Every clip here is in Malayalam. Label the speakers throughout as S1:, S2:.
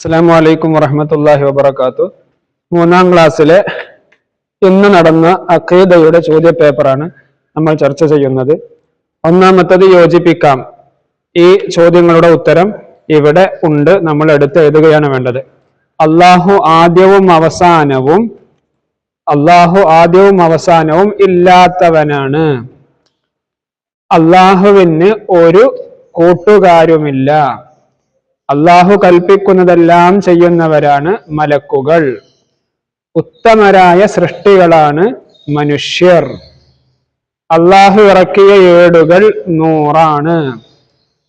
S1: അസ്സാം വലൈക്കും വറഹമത്തല്ലാഹി വബർക്കാത്തു മൂന്നാം ക്ലാസ്സിലെ ഇന്ന് നടന്ന അഖീദയുടെ ചോദ്യ പേപ്പറാണ് നമ്മൾ ചർച്ച ചെയ്യുന്നത്. ഒന്നാമത്തത് യോജിപ്പിക്കാം. ഈ ചോദ്യങ്ങളുടെ ഉത്തരം ഇവിടെ ഉണ്ട്. നമ്മൾ എടുത്ത് എഴുതുകയാണ് വേണ്ടത്. അള്ളാഹു ആദ്യവും അവസാനവും അള്ളാഹു ആദ്യവും അവസാനവും ഇല്ലാത്തവനാണ്. അള്ളാഹുവിന് ഒരു കൂട്ടുകാരുമില്ല. അള്ളാഹു കൽപ്പിക്കുന്നതെല്ലാം ചെയ്യുന്നവരാണ് മലക്കുകൾ. ഉത്തമരായ സൃഷ്ടികളാണ് മനുഷ്യർ. അള്ളാഹു ഇറക്കിയ ഏടുകൾ നൂറാണ്.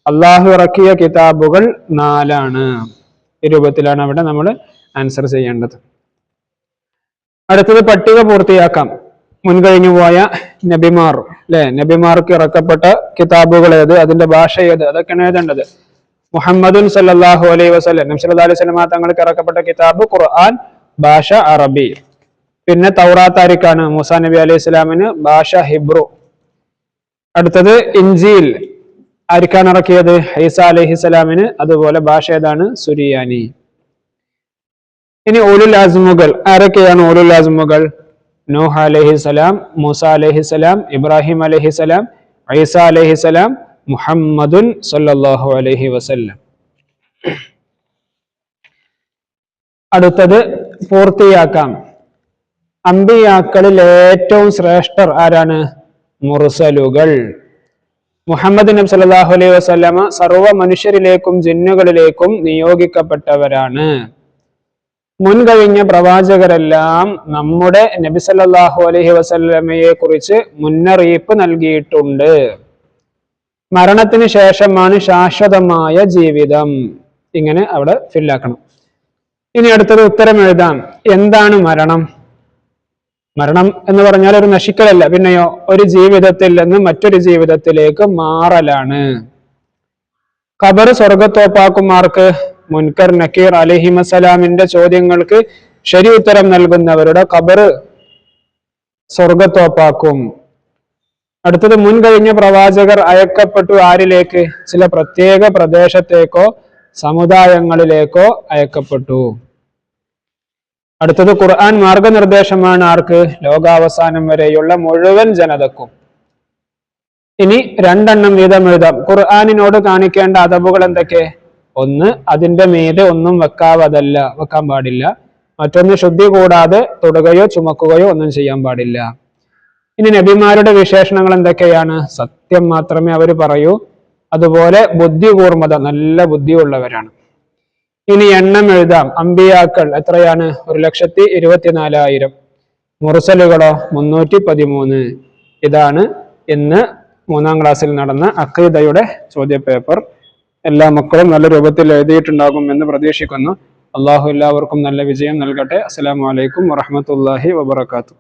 S1: അള്ളാഹു ഇറക്കിയ കിതാബുകൾ നാലാണ്. ഈ രൂപത്തിലാണ് അവിടെ നമ്മൾ ആൻസർ ചെയ്യേണ്ടത്. അടുത്തത് പട്ടിക പൂർത്തിയാക്കാം. മുൻകഴിഞ്ഞു പോയ നബിമാർ. അല്ലെ നബിമാർക്ക് ഇറക്കപ്പെട്ട കിതാബുകൾ ഏത്? അതിന്റെ ഭാഷ ഏത്? അതൊക്കെയാണ് എഴുതേണ്ടത്. മുഹമ്മദുൻ സല്ലാഹു അലൈഹി വസ്ലം നബി സല്ലല്ലാഹു അലൈഹി വസല്ലമ തങ്ങൾക്ക് ഇറക്കപ്പെട്ട കിതാബ് ഖുർആൻ ഭാഷ അറബി. പിന്നെ തൗറാത്ത് ആരിക്കാണ് മൂസാ നബി അലൈഹി സ്വലാമിന് ഭാഷ ഹിബ്രു. അടുത്തത് ഇൻജീൽ. ആരിക്കാണ് ഇറക്കിയത്? ഹൈസ അലൈഹി സ്വലാമിന്. അതുപോലെ ഭാഷ ഏതാണ്? സുരിയാനി. ഇനി ഓലുൽ ആസ്മുകൾ. ആരൊക്കെയാണ് ഓലുൽ ആസ്മുകൾ? നൂഹ അലൈഹി സലാം മൂസ അലൈഹി സലാം ഇബ്രാഹിം അലൈഹി സലാം ഐസ അലൈഹി സലാം മുഹമ്മദുൻ സല്ലാഹു അലഹി വസല്ലം. അടുത്തത് പൂർത്തിയാക്കാം. അമ്പിയാക്കളിൽ ഏറ്റവും ശ്രേഷ്ഠർ ആരാണ്? മുർസലുകൾ. മുഹമ്മദ് നബി സല്ലല്ലാഹു അലൈഹി വസല്ലമ സർവ മനുഷ്യരിലേക്കും ജിന്നുകളിലേക്കും നിയോഗിക്കപ്പെട്ടവരാണ്. മുൻകഴിഞ്ഞ പ്രവാചകരെല്ലാം നമ്മുടെ നബി സല്ലല്ലാഹു അലൈഹി വസല്ലമയെ കുറിച്ച് മുന്നറിയിപ്പ് നൽകിയിട്ടുണ്ട്. മരണത്തിന് ശേഷമാണ് ശാശ്വതമായ ജീവിതം. ഇങ്ങനെ അവിടെ ഫില്ലാക്കണം ഇനി അടുത്തത് ഉത്തരം എഴുതാം എന്താണ് മരണം? മരണം എന്ന് പറഞ്ഞാൽ ഒരു നശിക്കലല്ല. പിന്നെയോ ഒരു ജീവിതത്തിൽ നിന്ന് മറ്റൊരു ജീവിതത്തിലേക്ക് മാറലാണ്. ഖബർ സ്വർഗത്തോപ്പാക്കുമാർക്ക് മുൻകർ നക്കീർ അലിഹിമസലാമിന്റെ ചോദ്യങ്ങൾക്ക് ശരി ഉത്തരം നൽകുന്നവരുടെ ഖബർ സ്വർഗത്തോപ്പാക്കും അടുത്തത് മുൻ കഴിഞ്ഞ പ്രവാചകർ അയക്കപ്പെട്ടു ആരിലേക്ക്? ചില പ്രത്യേക പ്രദേശത്തേക്കോ സമുദായങ്ങളിലേക്കോ അയക്കപ്പെട്ടു. അടുത്തത് ഖുർആൻ മാർഗനിർദ്ദേശമാണ് ആർക്ക്? ലോകാവസാനം വരെയുള്ള മുഴുവൻ ജനതക്കും. ഇനി രണ്ടെണ്ണം വീതം എഴുതാം. ഖുർആാനിനോട് കാണിക്കേണ്ട അതവുകൾ എന്തൊക്കെ? ഒന്ന് അതിന്റെ മീതെ ഒന്നും വെക്കാവതല്ല വെക്കാൻ പാടില്ല. മറ്റൊന്ന് ശുദ്ധി കൂടാതെ തൊടുകയോ ചുമക്കുകയോ ഒന്നും ചെയ്യാൻ പാടില്ല. ഇനി നബിമാരുടെ വിശേഷണങ്ങൾ എന്തൊക്കെയാണ്? സത്യം മാത്രമേ അവർ പറയൂ. അതുപോലെ ബുദ്ധി നല്ല ബുദ്ധിയുള്ളവരാണ്. ഇനി എണ്ണം എഴുതാം. അമ്പിയാക്കൾ എത്രയാണ്? ഒരു ലക്ഷത്തി ഇരുപത്തിനാലായിരം. മുറസലുകളോ മുന്നൂറ്റി പതിമൂന്ന് ഇതാണ് ഇന്ന് മൂന്നാം ക്ലാസ്സിൽ നടന്ന അക്കീദയുടെ ചോദ്യപേപ്പർ. എല്ലാ മക്കളും നല്ല രൂപത്തിൽ എഴുതിയിട്ടുണ്ടാകും എന്ന് പ്രതീക്ഷിക്കുന്നു. അള്ളാഹു എല്ലാവർക്കും നല്ല വിജയം നൽകട്ടെ. അസ്സാം വലൈക്കും വറഹമത്തല്ലാഹി വബർക്കാത്തു